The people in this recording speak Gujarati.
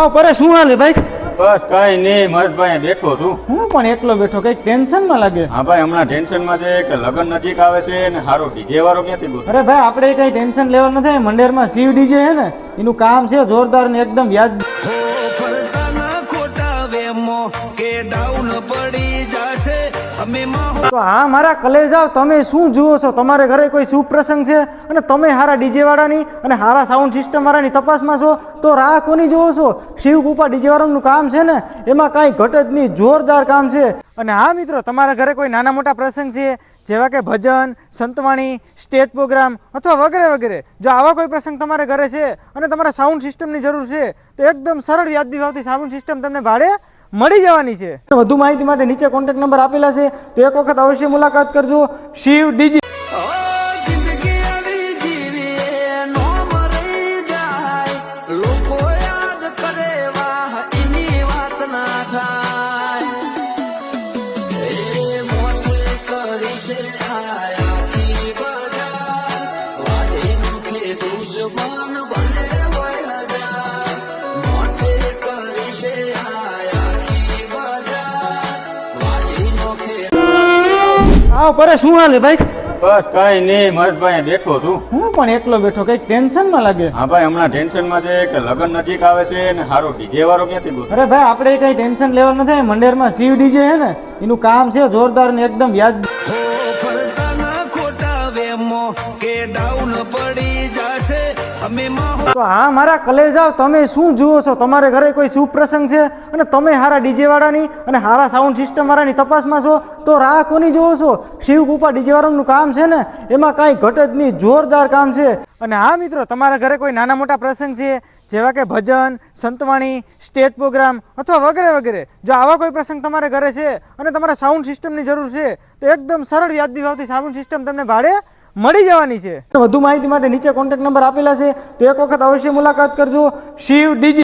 આવ પરે શું હાલે ભાઈ? બસ કઈ નહીં મહેશભાઈ બેઠો છું. હું પણ એકલો બેઠો કંઈક ટેન્શનમાં લાગે? હા ભાઈ હમણાં ટેન્શનમાં છે કે લગ્ન નજીક આવે છે ને હારો ડીજે વાળો ક્યાંથી બોલ? અરે ભાઈ આપણે કઈ ટેન્શન લેવાનું નથી મંડેરમાં શિવ ડીજે છે ને એનું કામ છે જોરદાર ને એકદમ યાદ તો હા, મારા કલેજાઓ તમે શું જુઓ છો? તમારે ઘરે કોઈ શુભ પ્રસંગ છે? અને તમે હારા ડીજે વાળાની અને હારા સાઉન્ડ સિસ્ટમ વાળાની તપાસમાં છો? તો રાહ કોની જુઓ છો? શિવ કૃપા ડીજે વાળાનું કામ છે ને? એમાં કાંઈ ઘટે જ નહીં જોરદાર કામ છે. અને હા, મિત્રો, તમારા ઘરે કોઈ નાના મોટા પ્રસંગ છે? જેવા કે ભજન, સંતવાણી, સ્ટેજ પ્રોગ્રામ અથવા વગેરે વગેરે. જો આવા કોઈ પ્રસંગ તમારે ઘરે છે અને તમારે સાઉન્ડ સિસ્ટમની જરૂર છે, તો એકદમ સરળ યાદબી ભાવથી સાઉન્ડ સિસ્ટમ તમને ભાડે મળી જવાની છે. વધુ માહિતી માટે નીચે કોન્ટેક્ટ નંબર આપેલા છે. તો એક વખત અવશ્ય મુલાકાત કરજો. શિવ ડીજી. જિંદગી આવ પરે શું હાલે ભાઈ? બસ કઈ નહીં મહેશભાઈ બેઠો છું. હું પણ એકલો બેઠો કઈ ટેન્શનમાં લાગે? હા ભાઈ હમણાં ટેન્શનમાં છે કે લગ્ન નજીક આવે છે ને હારો ડીજે વાળો ક્યાંથી બોલ? અરે ભાઈ આપણે કઈ ટેન્શન લેવાનું નથી મંડેરમાં શિવ ડીજે છે ને એનું કામ છે જોરદાર ને એકદમ યાદ તો હા મારા કલેજાઓ તમે શું જુઓ છો? તમારે ઘરે કોઈ શુભ પ્રસંગ છે? અને તમે હારા ડીજે વાળાની અને હારા સાઉન્ડ સિસ્ટમ વાળાની તપાસમાં છો? તો રાહ કોની જુઓ છો? શિવ કૃપા ડીજે વાળાનું કામ છે ને? એમાં કાંઈ ઘટે જ નહીં. જોરદાર કામ છે. અને હા મિત્રો, તમારા ઘરે કોઈ નાના મોટા પ્રસંગ છે? જેવા કે ભજન, સંતવાણી, સ્ટેજ પ્રોગ્રામ અથવા વગેરે વગેરે. જો આવા કોઈ પ્રસંગ તમારે ઘરે છે અને તમારા સાઉન્ડ સિસ્ટમની જરૂર છે, તો એકદમ સરળ યાદબી ભાવથી સાઉન્ડ સિસ્ટમ તમને ભાડે મળી જવાની છે. વધુ માહિતી માટે નીચે કોન્ટેક્ટ નંબર આપેલા છે. તો એક વખત અવશ્ય મુલાકાત કરજો. શિવ ડીજી